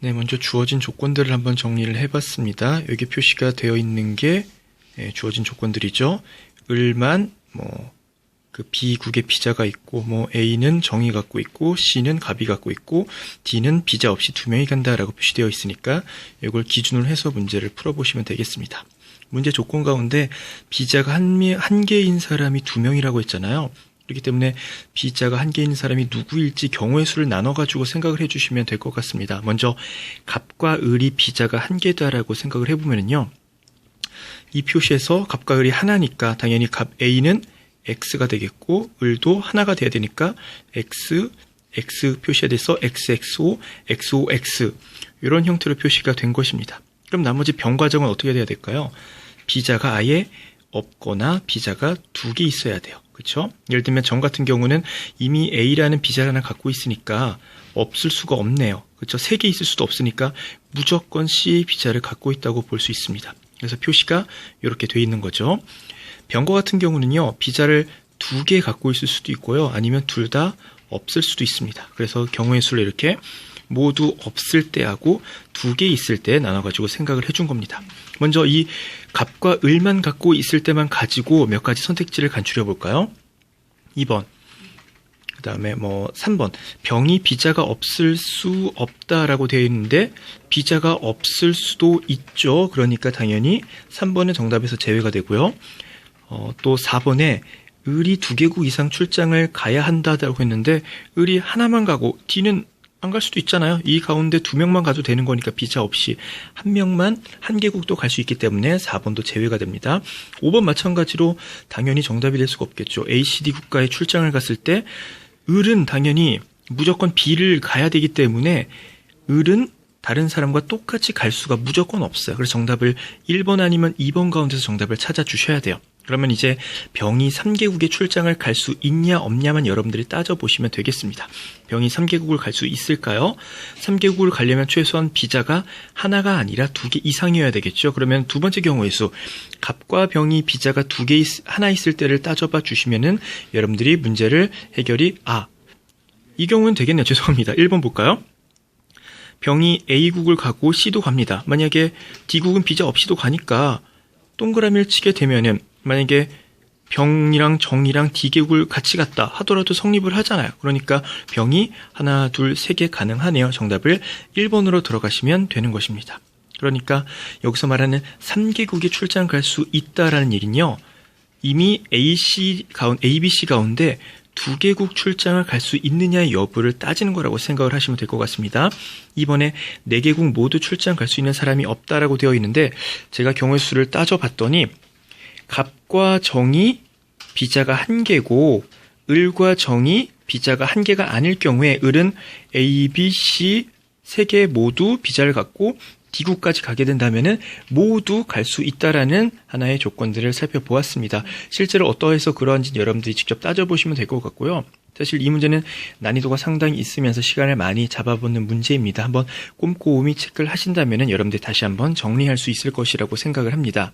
네, 먼저 주어진 조건들을 한번 정리를 해봤습니다. 여기 표시가 되어 있는 게 예, 주어진 조건들이죠. 을만 뭐 그 B국의 비자가 있고 뭐 A는 정이 갖고 있고 C는 갑이 갖고 있고 D는 비자 없이 두 명이 간다라고 표시되어 있으니까 이걸 기준으로 해서 문제를 풀어보시면 되겠습니다. 문제 조건 가운데 비자가 한, 미- 한 개인 사람이 두 명이라고 했잖아요. 그렇기 때문에 비자가 한 개인 사람이 누구일지 경우의 수를 나눠가지고 생각을 해주시면 될 것 같습니다. 먼저 갑과 을이 비자가 한 개다라고 생각을 해보면요. 이 표시에서 갑과 을이 하나니까 당연히 갑 A는 X가 되겠고 을도 하나가 돼야 되니까 X, X 표시가 돼서 XXO, XOX 이런 형태로 표시가 된 것입니다. 그럼 나머지 병 과정은 어떻게 돼야 될까요? 비자가 아예 없거나 비자가 두 개 있어야 돼요. 그렇죠? 예를 들면 정 같은 경우는 이미 A라는 비자를 하나 갖고 있으니까 없을 수가 없네요. 그렇죠? 세 개 있을 수도 없으니까 무조건 C 비자를 갖고 있다고 볼 수 있습니다. 그래서 표시가 이렇게 돼 있는 거죠. 병거 같은 경우는요, 비자를 두 개 갖고 있을 수도 있고요, 아니면 둘 다 없을 수도 있습니다. 그래서 경우의 수를 이렇게 모두 없을 때하고 두 개 있을 때 나눠가지고 생각을 해준 겁니다. 먼저 이 갑과 을만 갖고 있을 때만 가지고 몇 가지 선택지를 간추려 볼까요? 2번. 그 다음에 뭐 3번. 병이 비자가 없을 수 없다라고 되어 있는데 비자가 없을 수도 있죠. 그러니까 당연히 3번은 정답에서 제외가 되고요. 어, 또 4번에 을이 두 개국 이상 출장을 가야 한다라고 했는데 을이 하나만 가고 D는 안 갈 수도 있잖아요. 이 가운데 두 명만 가도 되는 거니까 비자 없이 한 명만 한 개국도 갈 수 있기 때문에 4번도 제외가 됩니다. 5번 마찬가지로 당연히 정답이 될 수가 없겠죠. ACD 국가에 출장을 갔을 때 을은 당연히 무조건 B를 가야 되기 때문에 을은 다른 사람과 똑같이 갈 수가 무조건 없어요. 그래서 정답을 1번 아니면 2번 가운데서 정답을 찾아 주셔야 돼요. 그러면 이제 병이 3개국에 출장을 갈 수 있냐 없냐만 여러분들이 따져보시면 되겠습니다. 병이 3개국을 갈 수 있을까요? 3개국을 가려면 최소한 비자가 하나가 아니라 두 개 이상이어야 되겠죠. 그러면 두 번째 경우의 수 갑과 병이 비자가 두 개 하나 있을 때를 따져봐 주시면은 여러분들이 문제를 해결이 아 이 경우는 되겠네요. 죄송합니다. 1번 볼까요? 병이 A국을 가고 C도 갑니다. 만약에 D국은 비자 없이도 가니까 동그라미를 치게 되면은 만약에 병이랑 정이랑 D국을 같이 갔다 하더라도 성립을 하잖아요. 그러니까 병이 하나, 둘, 세 개 가능하네요. 정답을 1번으로 들어가시면 되는 것입니다. 그러니까 여기서 말하는 3개국에 출장 갈 수 있다라는 얘기는요. 이미 AC 가운 ABC 가운데 두 개국 출장을 갈 수 있느냐의 여부를 따지는 거라고 생각을 하시면 될 것 같습니다. 이번에 네 개국 모두 출장 갈 수 있는 사람이 없다라고 되어 있는데 제가 경우의 수를 따져봤더니 갑과 정이 비자가 한 개고 을과 정이 비자가 한 개가 아닐 경우에 을은 A, B, C 세 개 모두 비자를 갖고 D국까지 가게 된다면은 모두 갈 수 있다라는 하나의 조건들을 살펴보았습니다. 실제로 어떠해서 그러한지는 여러분들이 직접 따져보시면 될 것 같고요. 사실 이 문제는 난이도가 상당히 있으면서 시간을 많이 잡아보는 문제입니다. 한번 꼼꼼히 체크를 하신다면은 여러분들이 다시 한번 정리할 수 있을 것이라고 생각을 합니다.